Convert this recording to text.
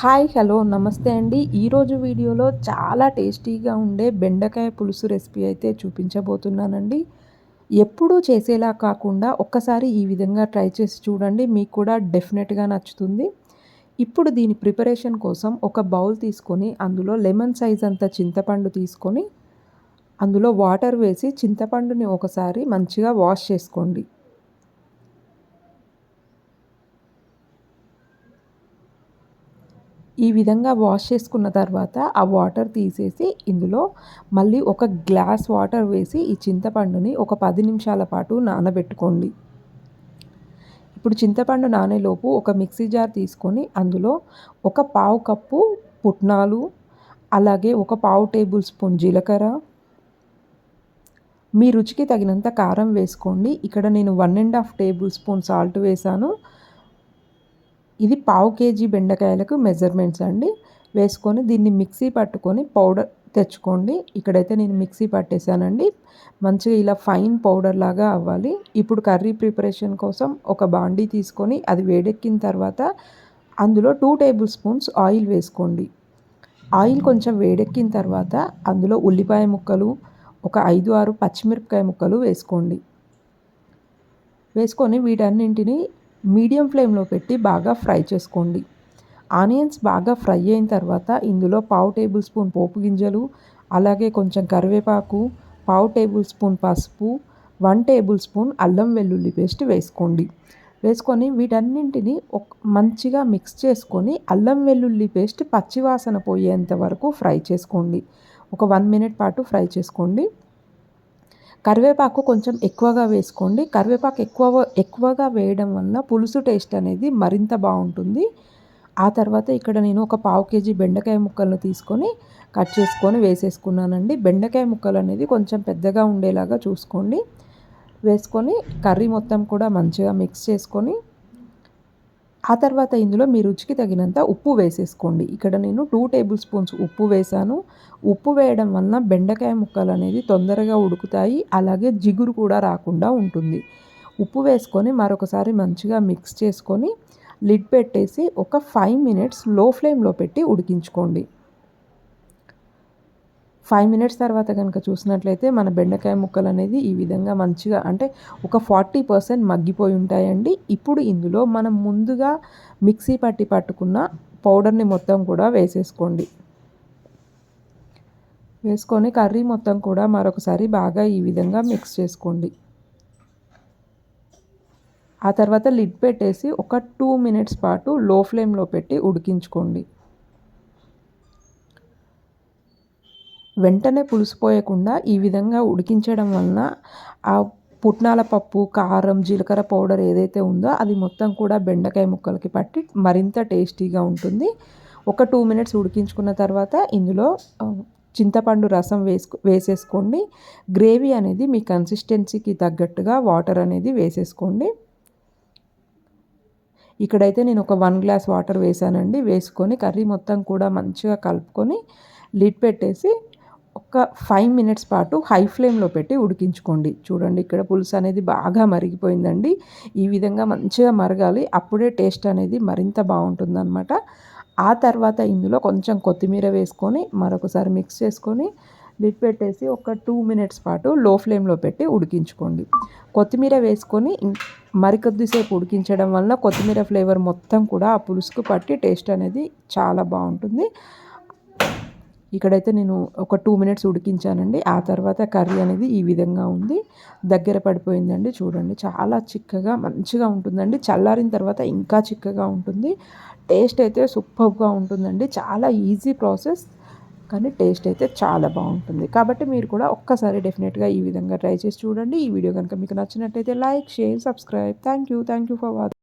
Hi hello నమస్తే అండి. ఈరోజు వీడియోలో చాలా టేస్టీగా ఉండే బెండకాయ పులుసు రెసిపీ అయితే చూపించబోతున్నానండి. ఎప్పుడూ చేసేలా కాకుండా ఒక్కసారి ఈ విధంగా ట్రై చేసి చూడండి. మీకు కూడా డెఫినెట్గా నచ్చుతుంది. ఇప్పుడు దీని ప్రిపరేషన్ కోసం ఒక బౌల్ తీసుకొని అందులో లెమన్ సైజ్ అంత చింతపండు తీసుకొని అందులో వాటర్ వేసి చింతపండుని ఒకసారి మంచిగా వాష్ చేసుకోండి. ఈ విధంగా వాష్ చేసుకున్న తర్వాత ఆ వాటర్ తీసేసి ఇందులో మళ్ళీ ఒక గ్లాస్ వాటర్ వేసి ఈ చింతపండుని ఒక పది నిమిషాల పాటు నానబెట్టుకోండి. ఇప్పుడు చింతపండు నానేలోపు ఒక మిక్సీ జార్ తీసుకొని అందులో ఒక పావు కప్పు పుట్నాలు అలాగే ఒక పావు టేబుల్ స్పూన్ జీలకర్ర. మీ రుచికి తగినంత కారం వేసుకోండి. ఇక్కడ నేను one and half tablespoon salt వేసాను. ఇది పావు కేజీ బెండకాయలకు మెజర్మెంట్స్ అండి. వేసుకొని దీన్ని మిక్సీ పట్టుకొని పౌడర్ తెచ్చుకోండి. ఇక్కడైతే నేను మిక్సీ పట్టేశానండి. మంచిగా ఇలా ఫైన్ పౌడర్ లాగా అవ్వాలి. ఇప్పుడు కర్రీ ప్రిపరేషన్ కోసం ఒక బాండీ తీసుకొని అది వేడెక్కిన తర్వాత అందులో టూ టేబుల్ స్పూన్స్ ఆయిల్ వేసుకోండి. ఆయిల్ కొంచెం వేడెక్కిన తర్వాత అందులో ఉల్లిపాయ ముక్కలు ఒక ఐదు ఆరు పచ్చిమిరపకాయ ముక్కలు వేసుకోండి. వేసుకొని వీటన్నింటినీ మీడియం ఫ్లేమ్లో పెట్టి బాగా ఫ్రై చేసుకోండి. ఆనియన్స్ బాగా ఫ్రై అయిన తర్వాత ఇందులో పావు టేబుల్ స్పూన్ పోపు గింజలు అలాగే కొంచెం కరివేపాకు పావు టేబుల్ స్పూన్ పసుపు వన్ టేబుల్ స్పూన్ అల్లం వెల్లుల్లి పేస్ట్ వేసుకోండి. వేసుకొని వీటన్నింటిని ఒక మంచిగా మిక్స్ చేసుకొని అల్లం వెల్లుల్లి పేస్ట్ పచ్చివాసన పోయేంత వరకు ఫ్రై చేసుకోండి. ఒక వన్ మినిట్ పాటు ఫ్రై చేసుకోండి. కరివేపాకు కొంచెం ఎక్కువగా వేసుకోండి. కరివేపాకు ఎక్కువ ఎక్కువగా వేయడం వల్ల పులుసు టేస్ట్ అనేది మరింత బాగుంటుంది. ఆ తర్వాత ఇక్కడ నేను ఒక పావు కేజీ బెండకాయ ముక్కలను తీసుకొని కట్ చేసుకొని వేసేసుకున్నానండి. బెండకాయ ముక్కలు అనేది కొంచెం పెద్దగా ఉండేలాగా చూసుకోండి. వేసుకొని కర్రీ మొత్తం కూడా మంచిగా మిక్స్ చేసుకొని ఆ తర్వాత ఇందులో మీ రుచికి తగినంత ఉప్పు వేసేసుకోండి. ఇక్కడ నేను టూ టేబుల్ స్పూన్స్ ఉప్పు వేసాను. ఉప్పు వేయడం వలన బెండకాయ ముక్కలు అనేది తొందరగా ఉడుకుతాయి. అలాగే జిగురు కూడా రాకుండా ఉంటుంది. ఉప్పు వేసుకొని మరొకసారి మంచిగా మిక్స్ చేసుకొని లిడ్ పెట్టేసి ఒక ఫైవ్ మినిట్స్లో ఫ్లేమ్లో పెట్టి ఉడికించుకోండి. ఫైవ్ మినిట్స్ తర్వాత కనుక చూసినట్లయితే మన బెండకాయ ముక్కలు అనేది ఈ విధంగా మంచిగా అంటే ఒక ఫార్టీ పర్సెంట్ మగ్గిపోయి ఉంటాయండి. ఇప్పుడు ఇందులో మనం ముందుగా మిక్సీ పట్టి పట్టుకున్న పౌడర్ని మొత్తం కూడా వేసేసుకోండి. వేసుకొని కర్రీ మొత్తం కూడా మరొకసారి బాగా ఈ విధంగా మిక్స్ చేసుకోండి. ఆ తర్వాత లిడ్ పెట్టేసి ఒక టూ మినిట్స్ పాటు లో ఫ్లేమ్లో పెట్టి ఉడికించుకోండి. వెంటనే పులిసిపోయకుండా ఈ విధంగా ఉడికించడం వలన ఆ పుట్నాల పప్పు కారం జీలకర్ర పౌడర్ ఏదైతే ఉందో అది మొత్తం కూడా బెండకాయ ముక్కలకి పట్టి మరింత టేస్టీగా ఉంటుంది. ఒక టూ మినిట్స్ ఉడికించుకున్న తర్వాత ఇందులో చింతపండు రసం వేసుకు వేసేసుకోండి. గ్రేవీ అనేది మీ కన్సిస్టెన్సీకి తగ్గట్టుగా వాటర్ అనేది వేసేసుకోండి. ఇక్కడైతే నేను ఒక వన్ గ్లాస్ వాటర్ వేసానండి. వేసుకొని కర్రీ మొత్తం కూడా మంచిగా కలుపుకొని లిడ్ పెట్టేసి ఒక ఫైవ్ మినిట్స్ పాటు హై ఫ్లేమ్లో పెట్టి ఉడికించుకోండి. చూడండి ఇక్కడ పులుసు అనేది బాగా మరిగిపోయిందండి. ఈ విధంగా మంచిగా మరగాలి. అప్పుడే టేస్ట్ అనేది మరింత బాగుంటుందన్నమాట. ఆ తర్వాత ఇందులో కొంచెం కొత్తిమీర వేసుకొని మరొకసారి మిక్స్ చేసుకొని లిడ్ పెట్టేసి ఒక టూ మినిట్స్ పాటు లో ఫ్లేమ్లో పెట్టి ఉడికించుకోండి. కొత్తిమీర వేసుకొని మరికొద్దిసేపు ఉడికించడం వల్ల కొత్తిమీర ఫ్లేవర్ మొత్తం కూడా ఆ పులుసుకు పట్టి టేస్ట్ అనేది చాలా బాగుంటుంది. ఇక్కడైతే నేను ఒక టూ మినిట్స్ ఉడికించానండి. ఆ తర్వాత కర్రీ అనేది ఈ విధంగా ఉంది. దగ్గర పడిపోయిందండి చూడండి. చాలా చిక్కగా మంచిగా ఉంటుందండి. చల్లారిన తర్వాత ఇంకా చిక్కగా ఉంటుంది. టేస్ట్ అయితే సూపర్గా ఉంటుందండి. చాలా ఈజీ ప్రాసెస్ కానీ టేస్ట్ అయితే చాలా బాగుంటుంది. కాబట్టి మీరు కూడా ఒక్కసారి డెఫినెట్గా ఈ విధంగా ట్రై చేసి చూడండి. ఈ వీడియో కనుక మీకు నచ్చినట్టయితే like share subscribe. Thank you. Thank you for watching.